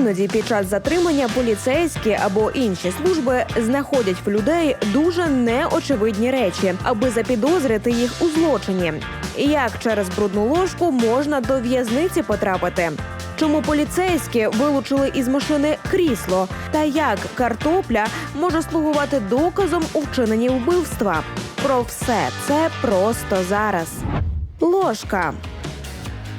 Іноді під час затримання поліцейські або інші служби знаходять в людей дуже неочевидні речі, аби запідозрити їх у злочині. Як через брудну ложку можна до в'язниці потрапити? Чому поліцейські вилучили із машини крісло? Та як картопля може слугувати доказом у вчиненні вбивства? Про все це просто зараз. Ложка.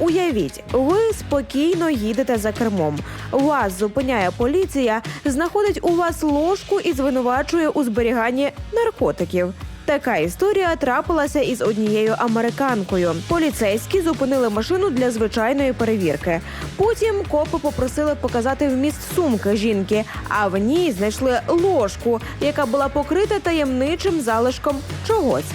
Уявіть, ви спокійно їдете за кермом. Вас зупиняє поліція, знаходить у вас ложку і звинувачує у зберіганні наркотиків. Така історія трапилася із однією американкою. Поліцейські зупинили машину для звичайної перевірки. Потім копи попросили показати вміст сумки жінки, а в ній знайшли ложку, яка була покрита таємничим залишком чогось.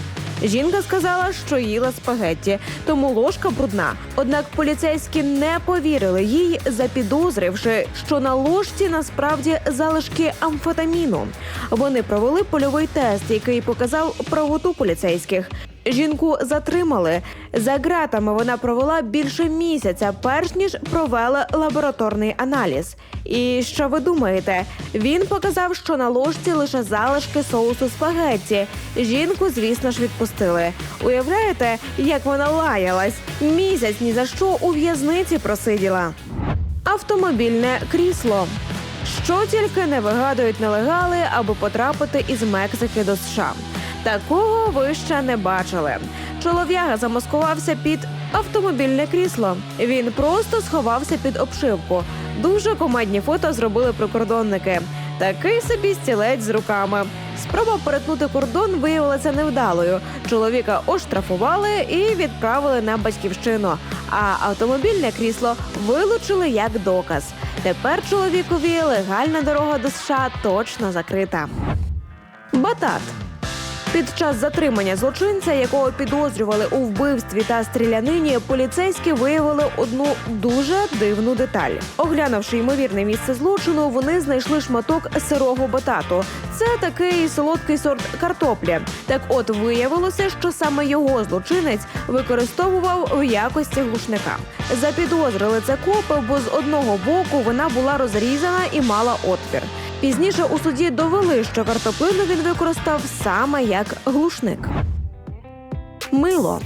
Жінка сказала, що їла спагетті, тому ложка брудна. Однак поліцейські не повірили їй, запідозривши, що на ложці насправді залишки амфетаміну. Вони провели польовий тест, який показав правоту поліцейських. Жінку затримали. За ґратами вона провела більше місяця, перш ніж провела лабораторний аналіз. І що ви думаєте? Він показав, що на ложці лише залишки соусу спагетті. Жінку, звісно ж, відпустили. Уявляєте, як вона лаялась? Місяць ні за що у в'язниці просиділа. Автомобільне крісло. Що тільки не вигадують нелегали, аби потрапити із Мексики до США. Такого ви ще не бачили. Чолов'яга замаскувався під автомобільне крісло. Він просто сховався під обшивку. Дуже комедні фото зробили прикордонники. Такий собі стілець з руками. Спроба перетнути кордон виявилася невдалою. Чоловіка оштрафували і відправили на батьківщину. А автомобільне крісло вилучили як доказ. Тепер чоловікові легальна дорога до США точно закрита. Батат. Під час затримання злочинця, якого підозрювали у вбивстві та стрілянині, поліцейські виявили одну дуже дивну деталь. Оглянувши ймовірне місце злочину, вони знайшли шматок сирого батату. Це такий солодкий сорт картоплі. Так, от виявилося, що саме його злочинець використовував в якості глушника. Запідозрили це копи, бо з одного боку вона була розрізана і мала отвір. Пізніше у суді довели, що картоплину він використав саме як глушник. Мило.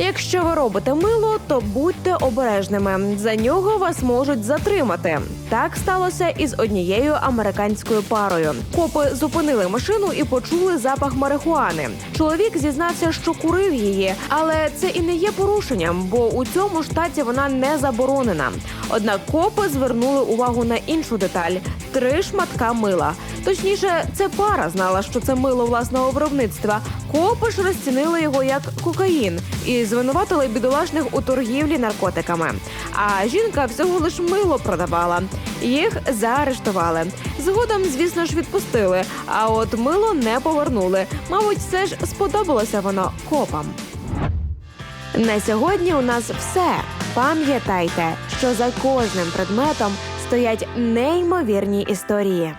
Якщо ви робите мило, то будьте обережними. За нього вас можуть затримати. Так сталося із однією американською парою. Копи зупинили машину і почули запах марихуани. Чоловік зізнався, що курив її, але це і не є порушенням, бо у цьому штаті вона не заборонена. Однак копи звернули увагу на іншу деталь: три шматка мила. Точніше, це пара знала, що це мило власного виробництва. Копи ж розцінили його як кокаїн і звинуватили бідолашних у торгівлі наркотиками. А жінка всього лиш мило продавала. Їх заарештували. Згодом, звісно ж, відпустили. А от мило не повернули. Мабуть, все ж сподобалося воно копам. На сьогодні у нас все. Пам'ятайте, що за кожним предметом стоять неймовірні історії.